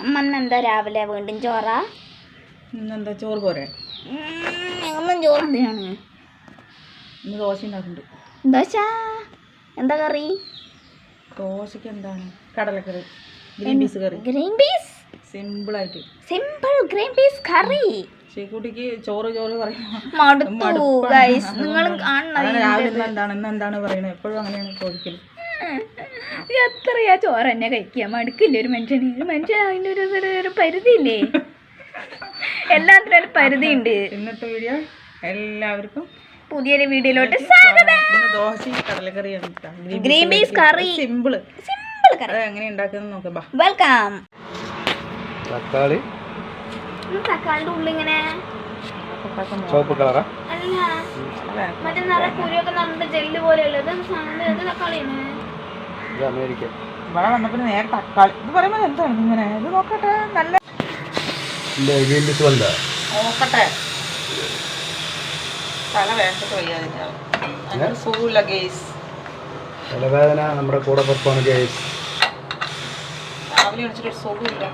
അമ്മ എന്താ രാവിലെ വീണ്ടും ചോറാ? ഇന്നെന്താ ചോറ് പോരെ? അമ്മ ചോറ് എന്തിനാണ് ഇന്ന് ദോശ ഉണ്ടാക്കുന്നുണ്ട്. ദോശ? എന്താ കറി? ദോശയ്ക്ക് എന്താണ്? കടലക്കറി. ഗ്രീൻ പീസ് കറി. ഗ്രീൻ പീസ് സിമ്പിളായിട്ട് സിമ്പിൾ ഗ്രീൻ പീസ് കറി. ശ്രീക്കുട്ടിക്ക് ചോറ് ചോറ് ഗൈസ് നിങ്ങൾ കാണണം എന്താണ്? എന്താണ് പറയുന്നത്? എപ്പോഴും അങ്ങനെയാണ് ചോദിക്കൽ എത്രയാ ചോറ് തന്നെ കഴിക്കുക മടുക്കില്ല ഒരു മനുഷ്യന്? ഒരു മനുഷ്യൻ അതിന്റെ ഒരു ഒരു- പരിധിയില്ലേ? എല്ലാത്തിനും ഒരു പരിധി ഉണ്ട് ഇന്നത്തെ വീഡിയോ എല്ലാവർക്കും പുതിയൊരു വീഡിയോയിലോട്ട് സ്വാഗതം. ദോശയും കടലക്കറിയാണ് ഗ്രീൻ പീസ് കറി. സിമ്പിൾ സിമ്പിൾ കറി. എങ്ങനെ ഉണ്ടാക്കുന്നത് നോക്കാം വെൽക്കം തക്കാളി. തക്കാളിന്റെ ഉള്ളിൽ ഇങ്ങനെ ചുവപ്പ് കളറാ. അല്ല മറ്റേ നിറയെ കുരുവൊക്കെ നമ്മുടെ ജെല്ല് പോലെയുള്ളത് തക്കാളിയാണ്? ഇത് അമേരിക്ക. ഇവിടെ വന്നപ്പോ നേരെ തക്കാളി. ഇത് പറയുമ്പോൾ എന്താണ് ഇങ്ങനെ? ഇത് നോക്കട്ടെ നല്ല നോക്കട്ടെ. തലവേദന നമ്മുടെ കൂടെ പുറത്താണ് ഗേസ് രാവിലെ എണിച്ചിട്ട് ഒരു സുഖമില്ല.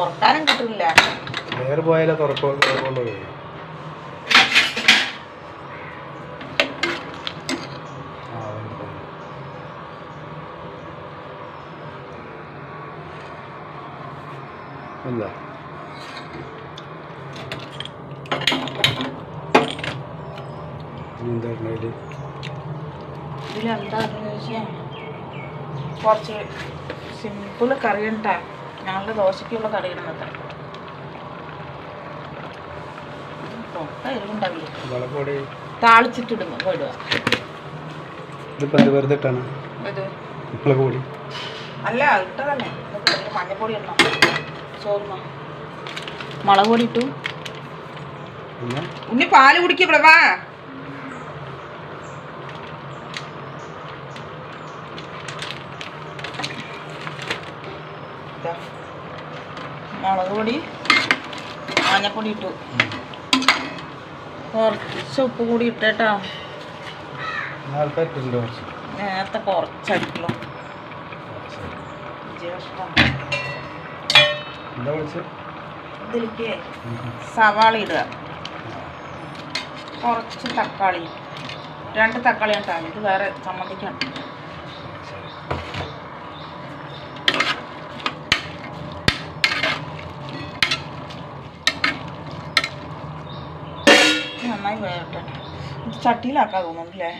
ഉറക്കാനും കിട്ടില്ല വേറെ പോയാലേ തുറക്കുള്ളൂ എന്താ എന്താ ചോദിച്ചാൽ കുറച്ച് സിമ്പിൾ കറി ഉണ്ടാ. ഞങ്ങളുടെ ദോശയ്ക്കുള്ള കറി ഇടുന്നത്. താളിച്ചിട്ടിടുന്നു. വെറുതെ ഇട്ടാണ്. അല്ല ഇട്ടതന്നെ. മഞ്ഞപ്പൊടി ഇടണം. ചോറുന്ന മുളക് പൊടി ഇട്ടു. ഉണ്ണി പാൽ കുടിക്കപ്പെടാ വാ. ഇതാ. മുളക് പൊടി മഞ്ഞപ്പൊടി ഇട്ടു. കുറച്ച് ഉപ്പ് കൂടി ഇട്ടേട്ടാ. നേരത്തെ കുറച്ച്? നേരത്തെ കുറച്ചടിക്കുള്ളൂ എന്താ വിളിച്ചത് ഇതിലേക്ക് സവാള ഇടുക. കുറച്ച് തക്കാളി. രണ്ട് തക്കാളി ഞാൻ ഇത് വേറെ ചമ്മന്തിക്കാണ് നന്നായി വേകട്ടെ ഇത് ചട്ടിയിലാക്കാൻ തോന്നുന്നു അല്ലേ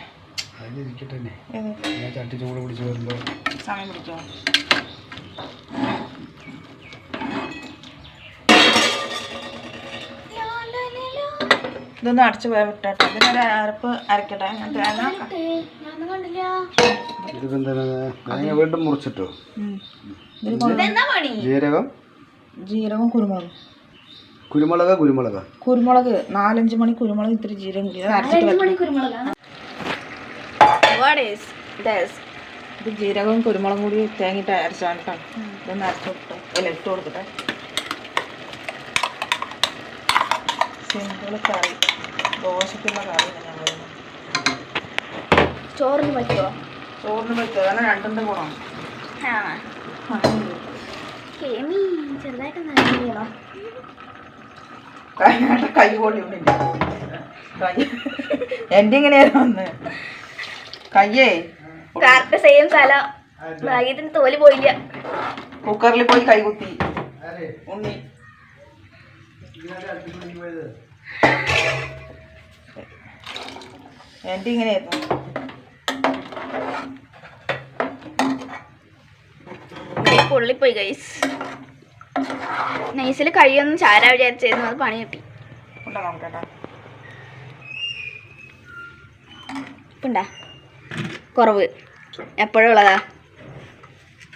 ഞാൻ ചട്ടി ചൂട് പിടിച്ച് വരുമ്പോൾ സമയം പിടിച്ചോ. ഇതൊന്ന് പോയാൽ വിട്ടോ ഇതിനൊരു അരപ്പ് അരക്കട്ടെ. വീണ്ടും മുറിച്ചിട്ടോ. ജീരകം? ജീരകം കുരുമുളക്. കുരുമുളക കുരുമുളക? കുരുമുളക് നാലഞ്ച് മണി കുരുമുളക് ഇത്തിരി ജീരകം? ഇത് ജീരകവും കുരുമുളകും കൂടി തേങ്ങിട്ട് അരച്ചാണ് കേട്ടോ. ഇതൊന്ന് അരച്ചു കൊടുത്തു അല്ല ഇട്ട് കൊടുക്കട്ടെ സിമ്പിൾ കറി ദോശയ്ക്കുള്ള കറി ഞാൻ പറയുന്നത് ചോറിന് പറ്റുമോ ചോറിന് പറ്റുമോ അങ്ങനെ രണ്ടിന്റെ ഗുണം കൈ കൈ. എന്റെ ഇങ്ങനെയായിരുന്നു വന്ന്. കയ്യേ. കറക്റ്റ് സെയിം സ്ഥലം. ഭാഗ്യത്തിന് തോൽ പോയില്ല. കുക്കറിൽ പോയി കൈ കുത്തി. ഉണ്ണി. എന്റെ ഇങ്ങനെയായിരുന്നു പൊള്ളിപ്പോയി ഗൈസ് നൈസിൽ കഴിയൊന്നും ചാരാ വിചാരിച്ചായിരുന്നു അത് പണി കിട്ടി. ഉണ്ടാ കുറവ്. എപ്പോഴും ഉള്ളതാ?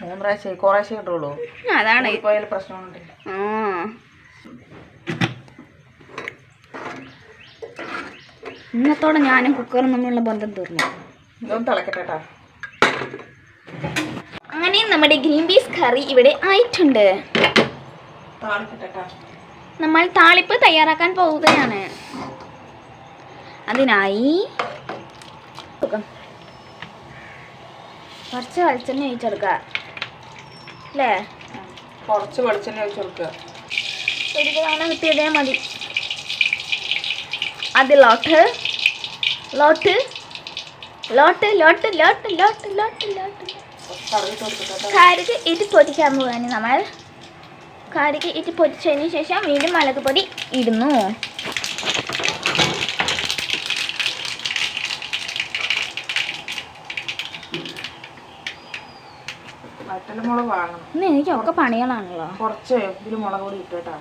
മൂന്ന് പ്രാവശ്യം കുറേശ്ശേ കിട്ടുള്ളൂ അതാണ്. പ്രശ്നമുണ്ട് ആ. ഇന്നത്തോടെ ഞാനും കുക്കറും തമ്മിലുള്ള ബന്ധം തീർന്നു. ഇതൊന്ന് തിളക്കട്ടെ കേട്ടോ അങ്ങനെ നമ്മുടെ ഗ്രീൻ പീസ് കറി ഇവിടെ ആയിട്ടുണ്ട്. നമ്മൾ താളിപ്പ് തയ്യാറാക്കാൻ പോവുകയാണ്. അതിനായി കുറച്ച് വെളിച്ചെണ്ണ ഒഴിച്ചെടുക്കുക. അല്ലേ? കുറച്ച് വെളിച്ചെണ്ണ ഒഴിച്ചെടുക്കുക. ഒരു തവണ കിട്ടിയതേ മതി. അത് ലോട്ട്. ലോട്ട് ലോട്ട് ലോട്ട് ലോട്ട് ലോട്ട് ലോട്ട്. കാരക്ക് ഇത് പൊതിക്കാൻ പോവാണ് നമ്മൾ. കാരക്ക് ഇത് പൊതിച്ചതിന് ശേഷം വീണ്ടും മുളക് പൊടി ഇടുന്നു. ഇന്ന് എനിക്ക് ഒക്കെ പണികളാണല്ലോ. കുറച്ച് ഇതിൽ മുളക് പൊടി ഇട്ടേട്ടാ.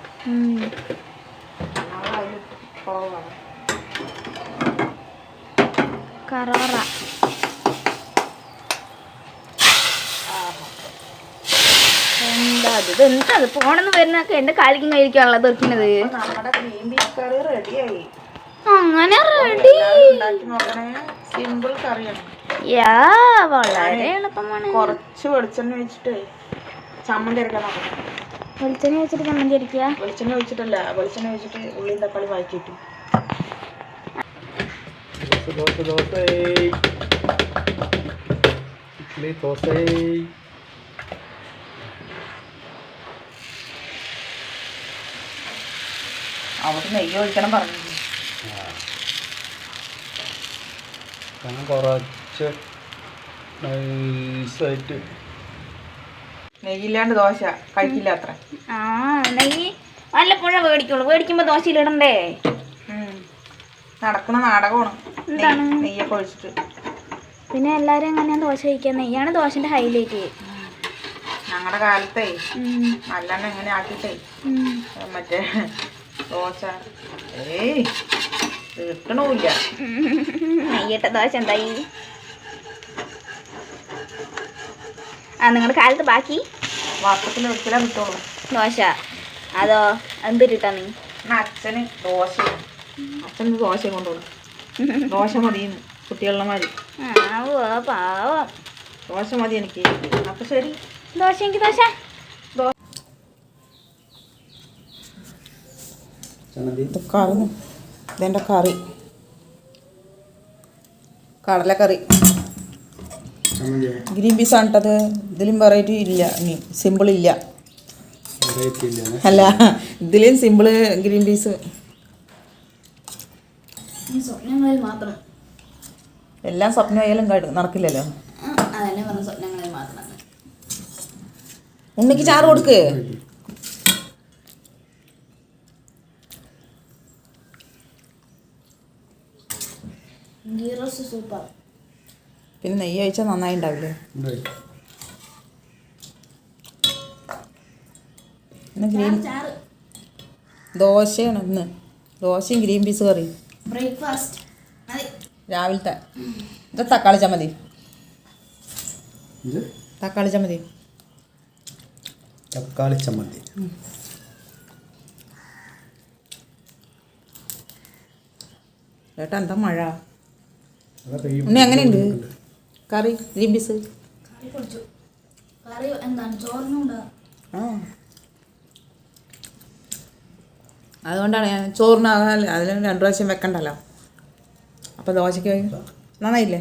കുറവാണ് കറോറ എന്താ ഇത്? എന്താ അത് പോണെന്ന് വരുന്നൊക്കെ എന്റെ കാലിക്കും കഴിക്കാനുള്ള തീർക്കുന്നത് നമ്മുടെ ഗ്രീൻ പീസ് കറി റെഡിയായി. അങ്ങനെ റെഡി. സിമ്പിൾ കറിയാണ്. യാ വളരെ എളുപ്പമാണ്. കുറച്ച് വെളിച്ചെണ്ണ വെച്ചിട്ട് ചമ്മന്തി അരക്കാൻ നോക്കണം വെളിച്ചെണ്ണ വെച്ചിട്ട് ചമ്മന്തി അടിക്കുക വെളിച്ചെണ്ണ വെച്ചിട്ടല്ല വെളിച്ചെണ്ണ വെച്ചിട്ട് ഉള്ളിയും തക്കാളി വഴറ്റിയിട്ട് ദോശ ദോശ ദോശ. ഇഡ്ലി ദോശ. അവിടെ നെയ്യ് ഒഴിക്കണം പറഞ്ഞു. കാരണം കുറച്ച് നൈസായിട്ട് നെയ്യില്ലാണ്ട് ദോശ കഴിക്കില്ല അത്ര. ആ നെയ്യ് വല്ലപ്പോഴും മേടിക്കുള്ളൂ. മേടിക്കുമ്പോ ദോശയിലിടണ്ടേ നടക്കുന്ന നാടകമാണ്. നെയ്യ്- നെയ്യൊക്കെ ഒഴിച്ചിട്ട്. പിന്നെ എല്ലാരും എങ്ങനെയാ ദോശ കഴിക്കാൻ നെയ്യാണ് ദോശന്റെ ഹൈലൈറ്റ്. ഞങ്ങളുടെ കാലത്തെ നല്ലെണ്ണ എങ്ങനെ ആക്കിട്ടേ മറ്റേ ദോശ. ഏയ് കിട്ടണമില്ല നെയ്യട്ട ദോശ എന്തായി? ആ നിങ്ങളുടെ കാലത്ത് ബാക്കി? വർഷത്തിൽ ഒരിക്കലേ കിട്ടുള്ളൂ. ദോശ. അതോ എന്തിട്ടാ നീ? അച്ഛന് ദോശ അച്ഛൻ ദോശ കൊണ്ടുപോകും ദോശ മതിയെന്ന് കുട്ടികളുടെ മാതിരി. ആവോ പാവം. ദോശ മതി എനിക്ക്. അപ്പൊ ശരി. ദോശ എനിക്ക് ദോശ. കറി. ഇതെന്റെ കറി. കടലക്കറി. ഗ്രീൻ പീസ് ആണ് കേട്ടത് ഇതിലും വെറൈറ്റി ഇല്ല. ഇനി സിമ്പിൾ ഇല്ല. വെറൈറ്റി ഇല്ലേ അല്ല? ഇതിലും സിമ്പിൾ ഗ്രീൻ പീസ്. സ്വപ്നങ്ങളിൽ മാത്രം. എല്ലാം സ്വപ്നം ആയാലും നടക്കില്ലല്ലോ. അതന്നെ പറഞ്ഞ സ്വപ്നങ്ങളിൽ മാത്രം. ഉണ്ണിക്ക് ചാറ് കൊടുക്ക്. സൂപ്പർ. പിന്നെ നെയ്യ് ഒഴിച്ചാൽ നന്നായി ഉണ്ടാവില്ലേ. ഇന്ന് ഗ്രീൻ ദോശയാണ് ഇന്ന്. ദോശയും ഗ്രീൻ പീസ് കറി. ബ്രേക്ക്ഫാസ്റ്റ്. രാവിലത്തെ. ഇത് തക്കാളി ചമ്മതി ഇത്? തക്കാളി ചമ്മതി തക്കാളി ചമ്മന്തി. ചേട്ടാ എന്താ മഴ? ഉണ്ണി എങ്ങനെയുണ്ട്? കറി ഗ്രീൻ പീസ്? അതുകൊണ്ടാണ് ഞാൻ ചോറിന് അതിൽ രണ്ടു പ്രാവശ്യം വെക്കണ്ടല്ലോ. അപ്പോൾ ദോശയ്ക്ക് നന്നായില്ലേ?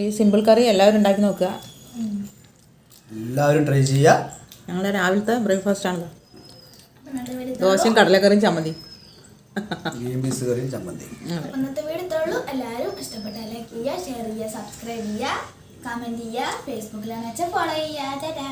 ഈ സിമ്പിൾ കറി എല്ലാവരും ഉണ്ടാക്കി നോക്കുക. എല്ലാവരും ട്രൈ ചെയ്യുക. ഞങ്ങളുടെ രാവിലത്തെ ബ്രേക്ക്ഫാസ്റ്റ് ആണല്ലോ. ദോശയും കടലക്കറിയും ചമ്മന്തി. കറിയും ചമ്മന്തി. ഇന്നത്തെ വീഡിയോ എല്ലാവരും ലൈക്ക് ചെയ്യുക ഷെയർ ചെയ്യുക സബ്സ്ക്രൈബ് ചെയ്യുക കമന്റ് ചെയ്യുക ഫേസ്ബുക്കിലാണെന്ന് വെച്ചാൽ ഫോളോ ചെയ്യുക. ചേട്ടാ